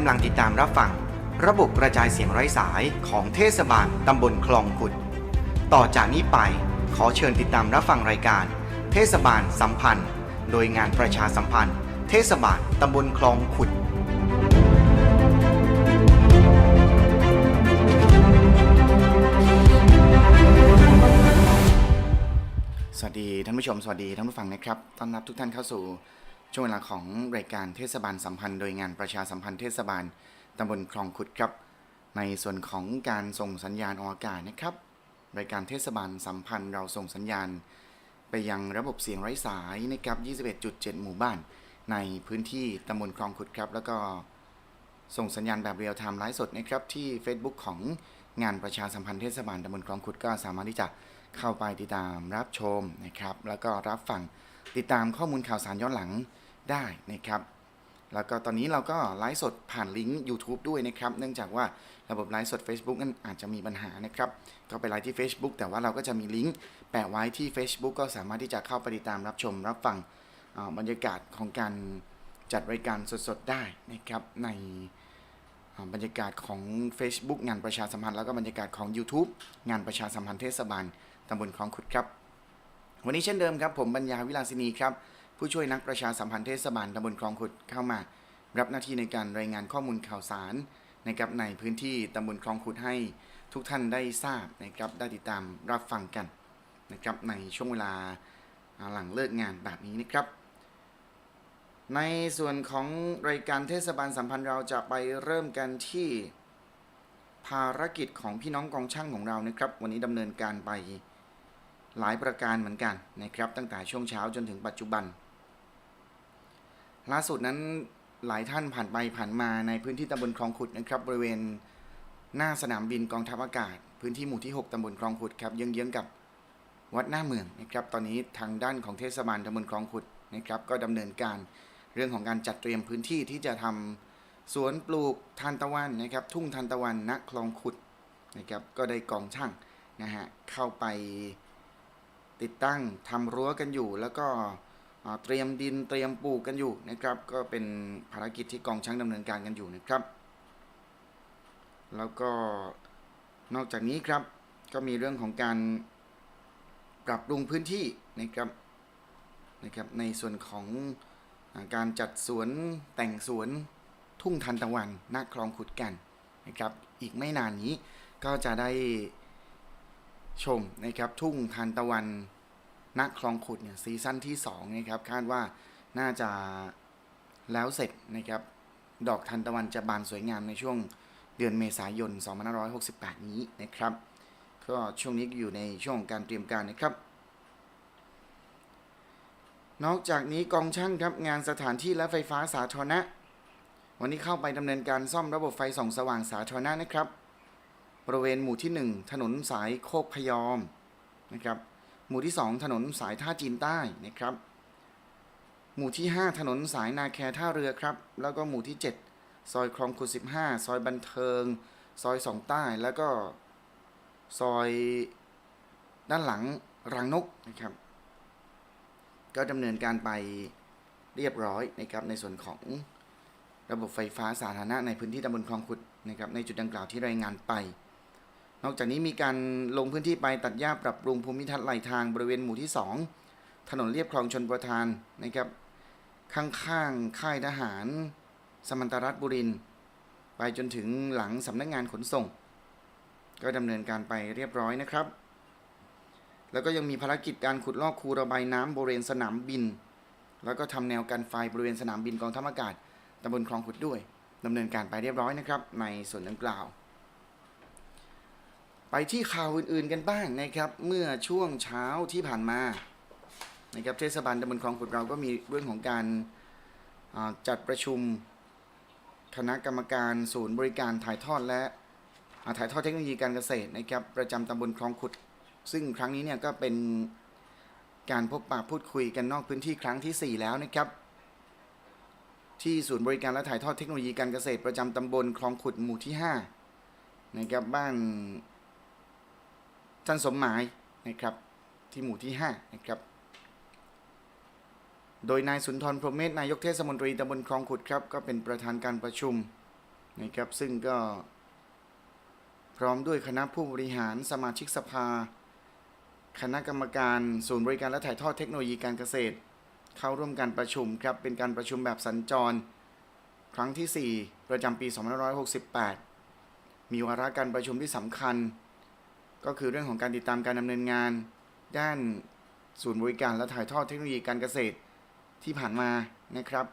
กำลังติดตามรับฟัง ระบบกระจายเสียงไร้สายของเทศบาลตำบลคลองขุด ต่อจากนี้ไปขอเชิญติดตามรับฟังรายการ เทศบาลสัมพันธ์ โดยงานประชาสัมพันธ์ เทศบาลตำบลคลองขุดสวัสดีท่านผู้ชมสวัสดีท่านผู้ฟังนะครับต้อนรับทุกท่านเข้าสู่ ช่วงเวลาของรายการเทศบาลสัมพันธ์โดยงานประชาสัมพันธ์เทศบาลตำบลคลองขุดครับ ในส่วนของการส่งสัญญาณออกอากาศนะครับ รายการเทศบาลสัมพันธ์เราส่งสัญญาณ ไปยังระบบเสียงไร้สายนะครับ 21.7 หมู่บ้าน ในพื้นที่ตำบลคลองขุดครับ แล้วก็ส่งสัญญาณแบบเรียลไทม์ไลฟ์สดนะครับที่ Facebook ของงานประชาสัมพันธ์เทศบาลตำบลคลองขุดก็สามารถที่จะเข้าไปติดตามรับชมนะครับ แล้วก็รับฟังติดตามข้อมูลข่าวสารย้อนหลัง ได้นะครับ แล้วก็ตอนนี้เราก็ไลฟ์สดผ่านลิงก์ YouTube ด้วยนะครับ เนื่องจากว่าระบบไลฟ์สด Facebook นั้นอาจจะมีปัญหานะครับ ก็ไปไลฟ์ที่ Facebook แต่ว่าเราก็จะมีลิงก์แปะไว้ที่ Facebook ก็สามารถที่จะเข้าไปติดตามรับชมรับฟังบรรยากาศของการจัดรายการสดๆได้นะครับในบรรยากาศของ Facebook งานประชาสัมพันธ์แล้วก็บรรยากาศของ YouTube งานประชาสัมพันธ์เทศบาลตำบลคลองขุดครับ วันนี้เช่นเดิมครับ ผมปัญญาวิลาสินีครับ ผู้ช่วยนักประชาสัมพันธ์เทศบาลตำบลคลองขุดเข้ามา รับหน้าที่ในการรายงานข้อมูลข่าวสารนะครับในพื้นที่ตำบลคลองขุดให้ทุกท่านได้ทราบนะครับได้ติดตามรับฟังกันนะครับในช่วงเวลาอ่าหลังเลิกงานแบบนี้นะครับ ในส่วนของรายการเทศบาลสัมพันธ์เราจะไปเริ่มกันที่ภารกิจของพี่น้องกองช่างของเรานะครับ วันนี้ดำเนินการไปหลายประการเหมือนกันนะครับ ตั้งแต่ช่วงเช้าจนถึงปัจจุบัน ล่าสุดนั้นหลายท่านผ่านไปผ่านมาในพื้นที่ตำบลคลองขุดนะครับ บริเวณหน้าสนามบินกองทัพอากาศ พื้นที่หมู่ที่ 6ตำบลคลองขุดครับเยื้องๆกับวัดหน้าเมืองนะครับ ตอนนี้ทางด้านของเทศบาลตำบลคลองขุดนะครับ ก็ดำเนินการเรื่องของการจัดเตรียมพื้นที่ที่จะทำสวนปลูกทานตะวันนะครับ ทุ่งทานตะวันณคลองขุดนะครับ ก็ได้กองช่างนะฮะเข้าไปติดตั้งทำรั้วกันอยู่แล้วก็ เตรียมดินเตรียมปลูกกันอยู่นะครับ ก็เป็นภารกิจที่กองช่างดำเนินการกันอยู่นะครับ แล้วก็นอกจากนี้ครับก็มีเรื่องของการปรับปรุงพื้นที่นะครับนะครับ ในส่วนของการจัดสวนแต่งสวนทุ่งทันตะวันณคลองขุดกันนะครับ อีกไม่นานนี้ก็จะได้ชมนะครับทุ่งทานตะวัน ณคลองขุดเนี่ยซีซั่นที่2นะครับคาดว่าน่าจะแล้วเสร็จนะครับดอกทันตะวันจะบานสวยงามในช่วงเดือนเมษายน 2568 นี้นะครับ ก็ช่วงนี้อยู่ในช่วงการเตรียมการนะครับ นอกจากนี้กองช่างครับงานสถานที่และไฟฟ้าสาธารณะ วันนี้เข้าไปดำเนินการซ่อมระบบไฟส่องสว่างสาธารณะนะครับ บริเวณหมู่ที่ 1 ถนนสายโคกพยอมนะครับ หมู่ที่ 2 ถนนสายท่าจีนใต้นะครับ หมู่ที่ 5 ถนนสายนาแคท่าเรือครับ แล้วก็หมู่ที่ 7 ซอยคลองขุด15 ซอยบันเทิง ซอยสองใต้ แล้วก็ซอยด้านหลังรังนกนะครับ ก็ดำเนินการไปเรียบร้อยนะครับในส่วนของระบบไฟฟ้าสาธารณะในพื้นที่ตำบลคลองขุดนะครับในจุดดังกล่าวที่รายงานไป นอกจากนี้มีการลงพื้นที่ไปตัดหญ้าปรับปรุงภูมิทัศน์ไหลทางบริเวณหมู่ที่ 2 ถนนเรียบคลองชนประทานนะครับข้างๆค่ายทหาร สมันตรัฐบุรินไปจนถึงหลังสำนักงานขนส่ง ก็ดำเนินการไปเรียบร้อยนะครับ แล้วก็ยังมีภารกิจการขุดลอกคูระบายน้ำบริเวณสนามบิน แล้วก็ทำแนวกันไฟบริเวณสนามบินกองทัพอากาศตำบลคลองขุดด้วยดำเนินการไปเรียบร้อยนะครับ ในส่วนดังกล่าว ไปที่ข่าวอื่นๆกันบ้างนะครับเมื่อช่วงเช้าที่ผ่านมานะครับเทศบาลตำบลคลองขุดเราก็มีเรื่องของการาจัดประชุมคณะกรรมการศูนย์บริการถ่ายทอดและาถ่ายทอดเทคโนโลยีการเกษตรนะครับประจำตำบลคลองขุด ซึ่งครั้งนี้เนี่ยก็เป็นการพบปะพูดคุยกันนอกพื้นที่ครั้งที่ 4 แล้วนะครับ ที่ศูนย์บริการและถ่ายทอดเทคโนโลยีการเกษตรประจำตำบลคลองขุดหมู่ที่5นะครับบ้าน ท่านสมหมายนะครับที่หมู่ที่5นะครับโดยนายสุนทรพรหมเมธนายกเทศมนตรีตำบลคลองขุดครับ ก็เป็นประธานการประชุมนะครับซึ่งก็พร้อมด้วยคณะผู้บริหารสมาชิกสภา คณะกรรมการศูนย์บริการและถ่ายทอดเทคโนโลยีการเกษตร เข้าร่วมการประชุมครับเป็นการประชุมแบบสัญจร ครั้งที่ 4 ประจำปี 2568 มีวาระการประชุมที่สำคัญ ก็คือเรื่องของการติดตามการดำเนินงาน ด้านศูนย์บริการและถ่ายทอดเทคโนโลยีการเกษตรที่ผ่านมานะครับ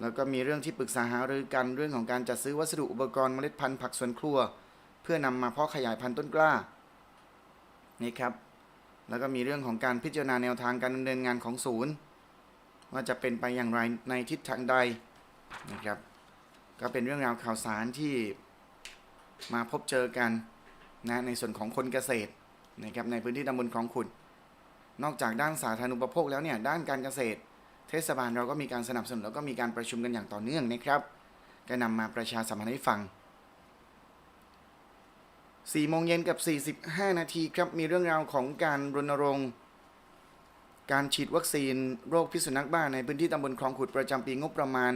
แล้วก็มีเรื่องที่ปรึกษาหารือกันเรื่องของการจัดซื้อวัสดุอุปกรณ์เมล็ดพันธุ์ผักสวนครัว เพื่อนำมาเพาะขยายพันธุ์ต้นกล้านี่ครับ แล้วก็มีเรื่องของการพิจารณาแนวทางการดำเนินงานของศูนย์ ว่าจะเป็นไปอย่างไรในทิศทางใดนะครับ ก็เป็นเรื่องราวข่าวสารที่มาพบเจอกัน นะในส่วนของคนเกษตรนะครับในพื้นที่ตำบลคลองขุดนอกจากด้านสาธารณูปโภคแล้วเนี่ยด้านการเกษตร เทศบาลเราก็มีการสนับสนุนแล้วก็มีการประชุมกันอย่างต่อเนื่องนะครับก็นำมาประชาสัมพันธ์ให้ฟัง4โมงเย็นกับ 45 นาทีครับ มีเรื่องราวของการรณรงค์ การฉีดวัคซีนโรคพิษสุนัขบ้าในพื้นที่ตำบลคลองขุดประจำปีงบประมาณ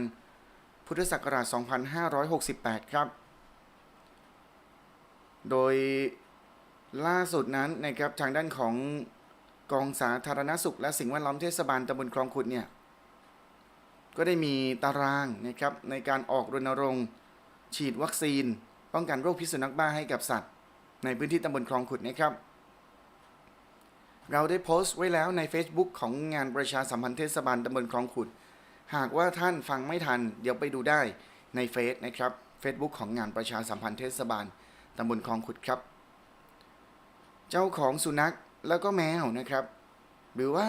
พุทธศักราช 2568 ครับ โดยล่าสุดนั้นนะครับทางด้านของกองสาธารณสุข และสิ่งแวดล้อมเทศบาลตำบลคลองขุดเนี่ยก็ได้มีตารางนะครับในการออกรณรงค์ฉีดวัคซีน ป้องกันโรคพิษสุนัขบ้าให้กับสัตว์ ในพื้นที่ตำบลคลองขุดนะครับ เราได้โพสต์ไว้แล้วใน Facebook ของงานประชาสัมพันธ์เทศบาลตำบลคลองขุด หากว่าท่านฟังไม่ทัน เดี๋ยวไปดูได้ในเฟซนะครับ Facebook ของงานประชาสัมพันธ์เทศบาล ตำบลคลองขุดครับ เจ้าของสุนัขแล้วก็แมวนะครับ หรือว่า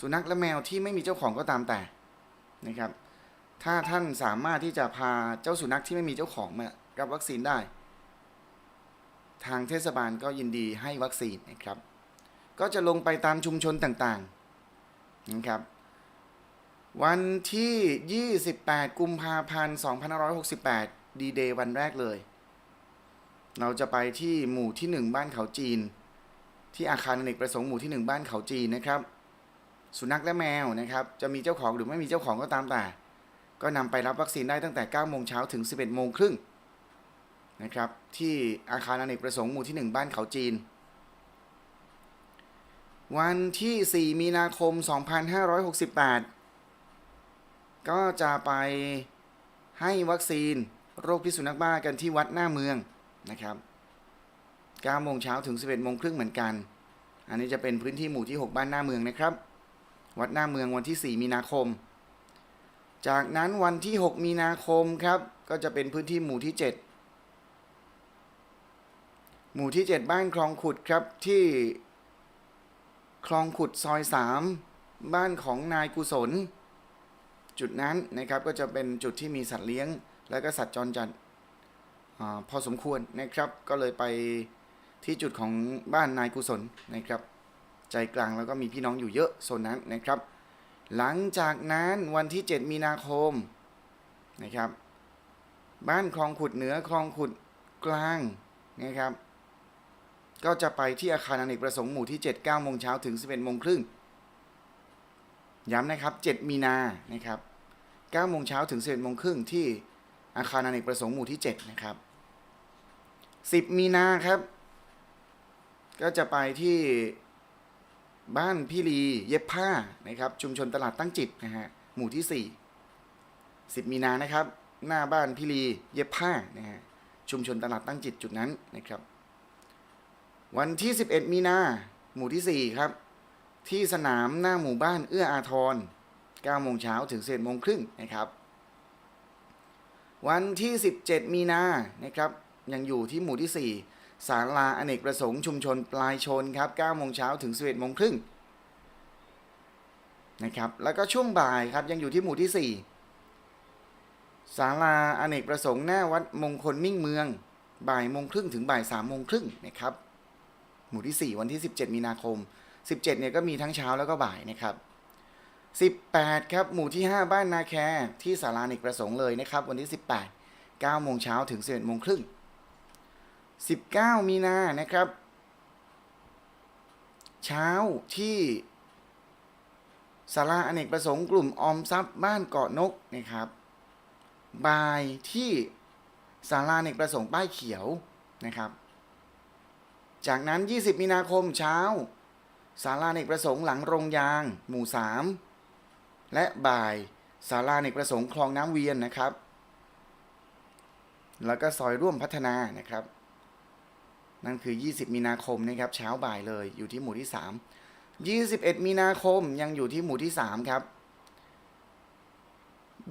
สุนัขและแมวที่ไม่มีเจ้าของก็ตามแต่นะครับ ถ้าท่านสามารถที่จะพาเจ้าสุนัขที่ไม่มีเจ้าของมารับวัคซีนได้ ทางเทศบาลก็ยินดีให้วัคซีนนะครับ ก็จะลงไปตามชุมชนต่างๆนะครับ วันที่ 28 กุมภาพันธ์ 2568 ดีเดย์วันแรกเลย เราจะไปที่หมู่ที่ 1 บ้านเขาจีน ที่อาคารอเนกประสงค์หมู่ที่ 1 บ้านเขาจีนนะครับ สุนัขและแมวนะครับ จะมีเจ้าของหรือไม่มีเจ้าของก็ตามแต่ ก็นำไปรับวัคซีนได้ตั้งแต่9โมงเช้าถึง 11โมงครึ่งนะครับ ที่อาคารอเนกประสงค์หมู่ที่ 1 บ้านเขาจีน วันที่ 4 มีนาคม 2568 ก็จะไปให้วัคซีนโรคพิษสุนัขบ้ากันที่วัดหน้าเมือง นะครับ9โมงเช้าถึง 11โมงครึ่งเหมือนกัน อันนี้จะเป็นพื้นที่หมู่ที่ 6 บ้านหน้าเมืองนะครับ วัดหน้าเมืองวันที่ 4 มีนาคม จากนั้นวันที่ 6 มีนาคมครับ ก็จะเป็นพื้นที่หมู่ที่ 7 หมู่ที่ 7 บ้านคลองขุดครับที่คลองขุดซอย 3 บ้านของนายกุศล จุดนั้นนะครับก็จะเป็นจุดที่มีสัตว์เลี้ยง และก็สัตว์จรจัด พอสมควรนะครับ ก็เลยไปที่จุดของบ้านนายกุศลนะครับ ใจกลางแล้วก็มีพี่น้องอยู่เยอะโซนนั้นนะครับ หลังจากนั้นวันที่ 7 มีนาคมนะครับ บ้านคลองขุดเหนือคลองขุดกลางนะครับ ก็จะไปที่อาคารอเนกประสงค์หมู่ที่ 7 9โมงเช้าถึง 11โมงครึ่งย้ำนะครับ 7 มีนานะครับ9โมงเช้าถึง11โมงครึ่งที่อาคารอเนกประสงค์หมู่ที่ 7 นะครับ 10 มีนาครับ ก็จะไปที่บ้านพี่ลีเย็บผ้านะครับ ชุมชนตลาดตั้งจิตนะฮะหมู่ที่ 4 10 มีนานะครับ หน้าบ้านพี่ลีเย็บผ้านะฮะชุมชนตลาดตั้งจิตจุดนั้นนะครับ วันที่ 11 มีนาหมู่ที่ 4 ครับ ที่สนามหน้าหมู่บ้านเอื้ออาทร9โมงเช้าถึง11โมงครึ่งนะครับ วันที่ 17 มีนานะครับ ยังอยู่ที่หมู่ที่ 4 ศาลาอเนกประสงค์ชุมชนปลายชนครับ9โมงเช้าถึง 11โมงครึ่งนะครับ แล้วก็ช่วงบ่ายครับยังอยู่ที่หมู่ที่ 4 ศาลาอเนกประสงค์หน้าวัดมงคลมิ่งเมือง บ่ายโมงครึ่งถึงบ่าย3โมงครึ่งนะครับ หมู่ที่ 4 วันที่ 17 มีนาคม 17เนี่ยก็มีทั้งเช้าแล้วก็บ่ายนะครับ18 ครับ หมู่ที่ 5 บ้านนาแคที่ศาลาเนกประสงค์เลยนะครับ วันที่ 18 9โมงเช้าถึง11โมงครึ่ง 19 มีนานะครับ เช้าที่ศาลาอเนกประสงค์กลุ่มออมทรัพย์บ้านเกาะนกนะครับ บ่ายที่ศาลาอเนกประสงค์ป้ายเขียวนะครับ จากนั้น 20 มีนาคมเช้าศาลาเนกประสงค์หลังโรงยาง หมู่ 3 และบ่ายศาลาเนกประสงค์คลองน้ำเวียนนะครับ แล้วก็ซอยร่วมพัฒนานะครับ นั่นคือ 20 มีนาคมนะครับเช้าบ่ายเลยอยู่ที่หมู่ที่ 3 21 มีนาคมยังอยู่ที่หมู่ที่ 3 ครับ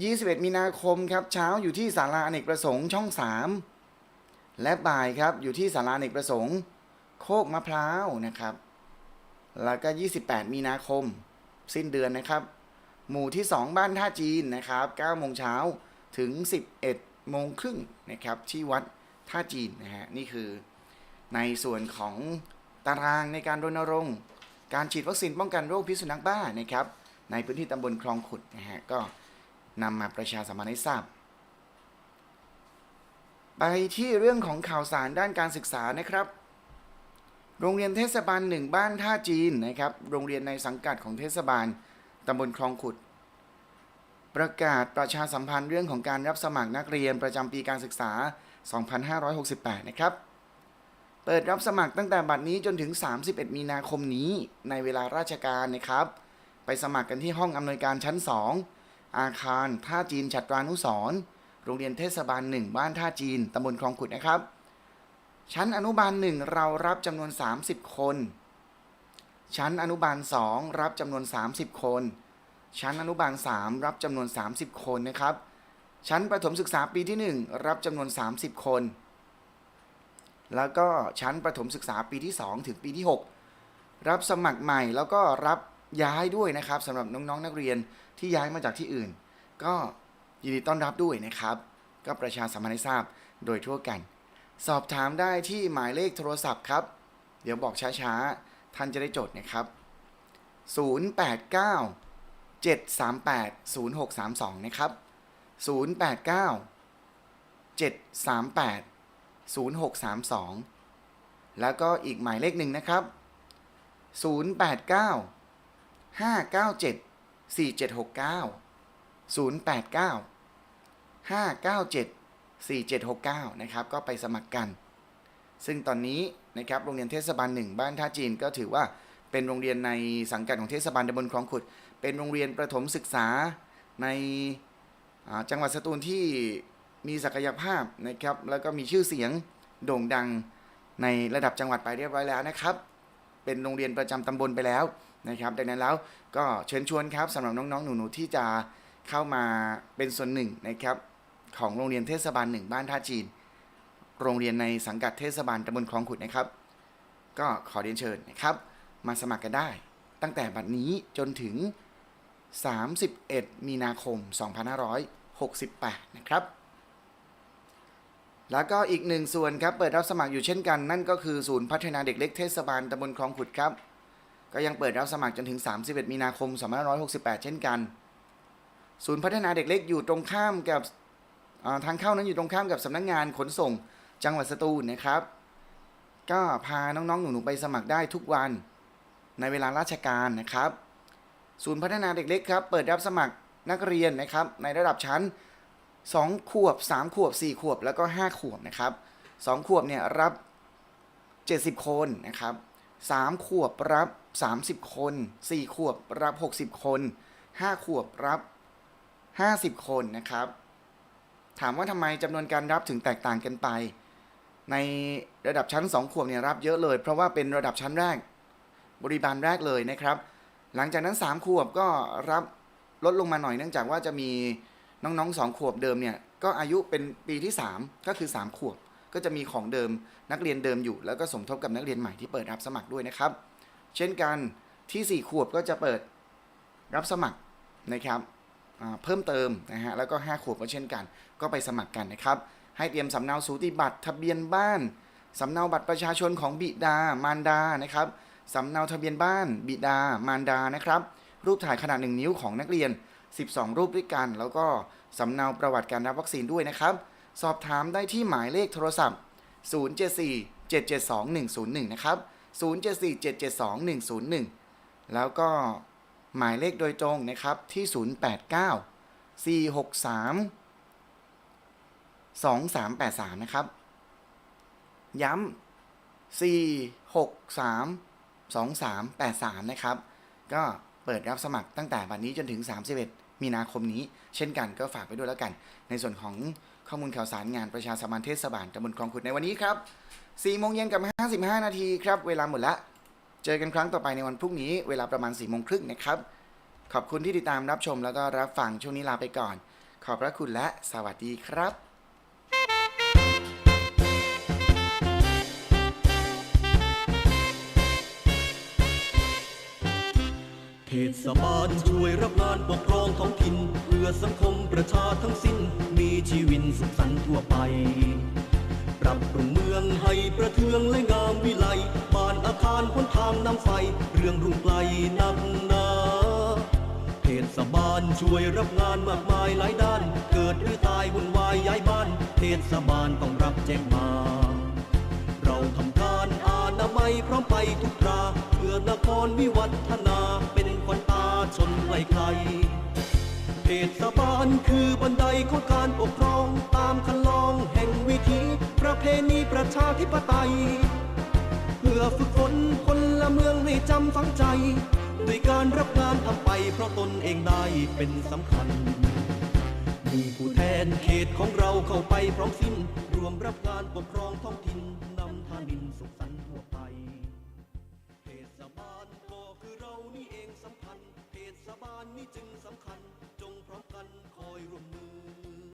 21 มีนาคมครับเช้าอยู่ที่ศาลาอเนกประสงค์ช่อง 3 และบ่ายครับอยู่ที่ศาลาอเนกประสงค์ โคกมะพร้าวนะครับ แล้วก็ 28 มีนาคม สิ้นเดือนนะครับ หมู่ที่ 2 บ้านท่าจีนนะครับ9โมงเช้าถึง 11โมงครึ่งนะครับที่วัดท่าจีนนะฮะนี่คือ ในส่วนของตารางในการรณรงค์การฉีดวัคซีนป้องกันโรคพิษสุนัขบ้านะครับ ในพื้นที่ตำบลคลองขุดนะฮะก็นำมาประชาสัมพันธ์ให้ทราบ ไปที่เรื่องของข่าวสารด้านการศึกษานะครับ โรงเรียนเทศบาลหนึ่งบ้านท่าจีนนะครับ โรงเรียนในสังกัดของเทศบาลตำบลคลองขุด ประกาศประชาสัมพันธ์เรื่องของการรับสมัครนักเรียนประจำปีการศึกษา 2568 นะครับ เปิดรับสมัครตั้งแต่บัดนี้จนถึง 31 มีนาคมนี้ในเวลาราชการนะครับ ไปสมัครกันที่ห้องอำนวยการชั้น 2 อาคารท่าจีนฉัตรานุสรโรงเรียนเทศบาล 1 บ้านท่าจีนตำบลคลองขุดนะครับ ชั้นอนุบาล 1 เรารับจำนวน 30 คน ชั้นอนุบาล 2 รับจำนวน 30 คน ชั้นอนุบาล 3 รับจำนวน 30 คนนะครับ ชั้นประถมศึกษาปีที่ 1 รับจำนวน 30 คน แล้วก็ชั้นประถมศึกษาปีที่ 2 ถึงปีที่ 6 รับสมัครใหม่แล้วก็รับย้ายด้วยนะครับสำหรับน้องๆนนักเรียนที่ย้ายมาจากที่อื่น ก็ยินดีต้อนรับด้วยนะครับ ก็ประชาสัมพันธ์ให้ทราบโดยทั่วกัน สอบถามได้ที่หมายเลขโทรศัพท์ครับ เดี๋ยวบอกช้าๆ ท่านจะได้จดนะครับ 089 738 0632 นะครับ 089 738 0632 แล้วก็อีกหมายเลขหนึ่งนะครับ 089 597 4769 089 597 4769 นะครับ ก็ไปสมัครกัน ซึ่งตอนนี้นะครับโรงเรียนเทศบาลหนึ่งบ้านท่าจีนก็ถือว่าเป็นโรงเรียนในสังกัดของเทศบาลตำบลคลองขุด เป็นโรงเรียนประถมศึกษาในจังหวัดสตูลที่ มีศักยภาพนะครับ แล้วก็มีชื่อเสียงโด่งดังในระดับจังหวัดไปเรียบร้อยแล้วนะครับ เป็นโรงเรียนประจำตำบลไปแล้วนะครับดังนั้นแล้วก็เชิญชวนครับสำหรับน้องๆ หนูๆที่จะเข้ามาเป็นส่วนหนึ่งนะครับของโรงเรียนเทศบาลหนึ่งบ้านท่าจีน โรงเรียนในสังกัดเทศบาลตำบลคลองขุดนะครับ ก็ขอเรียนเชิญนะครับ มาสมัครกันได้ ตั้งแต่บัดนี้จนถึง 31 มีนาคม 2568 นะครับ แล้วก็อีกหนึ่งส่วนครับเปิดรับสมัครอยู่เช่นกัน นั่นก็คือศูนย์พัฒนาเด็กเล็กเทศบาลตำบลคลองขุดครับ ก็ยังเปิดรับสมัครจนถึง 31 มีนาคม 2568 เช่นกัน ศูนย์พัฒนาเด็กเล็กอยู่ตรงข้ามกับทางเข้านั้นอยู่ตรงข้ามกับสำนักงานขนส่งจังหวัดสตูลนะครับ ก็พาน้องๆหนูๆไปสมัครได้ทุกวันในเวลาราชการนะครับ ศูนย์พัฒนาเด็กเล็กครับ เปิดรับสมัครนักเรียนนะครับ ในระดับชั้น 2 ขวบ 3 ขวบ 4 ขวบแล้วก็ 5 ขวบนะครับ 2 ขวบเนี่ยรับ 70 คนนะครับ 3 ขวบรับ 30 คน 4 ขวบรับ 60 คน 5 ขวบรับ 50 คนนะครับ ถามว่าทำไมจำนวนการรับถึงแตกต่างกันไป ในระดับชั้น 2 ขวบเนี่ยรับเยอะเลย เพราะว่าเป็นระดับชั้นแรก บริบาลแรกเลยนะครับ หลังจากนั้น 3 ขวบก็รับลดลงมาหน่อยเนื่องจากว่าจะมี น้องๆ2ขวบเดิมเนี่ยก็อายุเป็นปีที่ 3 ก็คือ 3 ขวบ ก็จะมีของเดิมนักเรียนเดิมอยู่ แล้วก็สมทบกับนักเรียนใหม่ที่เปิดรับสมัครด้วยนะครับ เช่นกันที่ 4 ขวบก็จะเปิดรับสมัครนะครับเพิ่มเติมนะฮะแล้วก็ 5 ขวบก็เช่นกัน ก็ไปสมัครกันนะครับ ให้เตรียมสำเนาสูติบัตรทะเบียนบ้านสำเนาบัตรประชาชนของบิดามารดานะครับสำเนาทะเบียนบ้านบิดามารดานะครับ รูปถ่ายขนาด 1 นิ้วของนักเรียน 12 รูปด้วยกัน แล้วก็สำเนาประวัติการรับวัคซีนด้วยนะครับ สอบถามได้ที่หมายเลขโทรศัพท์ 074 772 101 นะครับ 074 772 101 แล้วก็หมายเลขโดยตรงนะครับที่ 089 463 2383 นะครับ ย้ำ 4 6 3 2 3 8 3 นะครับ ก็เปิดรับสมัครตั้งแต่บัดนี้จนถึง 31 มีนาคมนี้ เช่นกันก็ฝากไปด้วยแล้วกัน ในส่วนของข้อมูลข่าวสารงานประชาสัมพันธ์เทศบาลตำบลคลองขุดในวันนี้ครับ4โมงเย็นกับ 55 นาทีครับ เวลาหมดละ เจอกันครั้งต่อไปในวันพรุ่งนี้เวลาประมาณ4โมงครึ่งนะครับ ขอบคุณที่ติดตามรับชมแล้วก็รับฟังช่วงนี้ลาไปก่อน ขอบพระคุณและสวัสดีครับ เทศบาลช่วยรับงานปกครองท้องถิ่น เพื่อสังคมประชาทั้งสิ้น มีชีวินสุขสันต์ทั่วไป ปรับปรุงเมืองให้ประเทืองและงามวิไลบ้านอาคารพ้นทางน้ำไฟ เรื่องรุ่งไกลนักหนาเทศบาลช่วยรับงานมากมายหลายด้าน เกิดหรือตายวุ่นวายย้ายบ้าน เทศบาลต้องรับแจ้งมาเราทำการอานาไมัยพร้อมไปทุกตราเพื่อนครวิวัฒนาเป็นขวัญตา ชนใครใครๆเทศบาลคือบันไดของการปกครองตามคันลองแห่งวิถีประเพณีประชาธิปไตย เพื่อฝึกฝนคนละเมืองให้จำฝังใจ ด้วยการรับงานทำไปเพราะตนเองได้เป็นสำคัญ มีผู้แทนเขตของเราเข้าไปพร้อมสิ้น รวมรับงานปกครองท้องถิ่น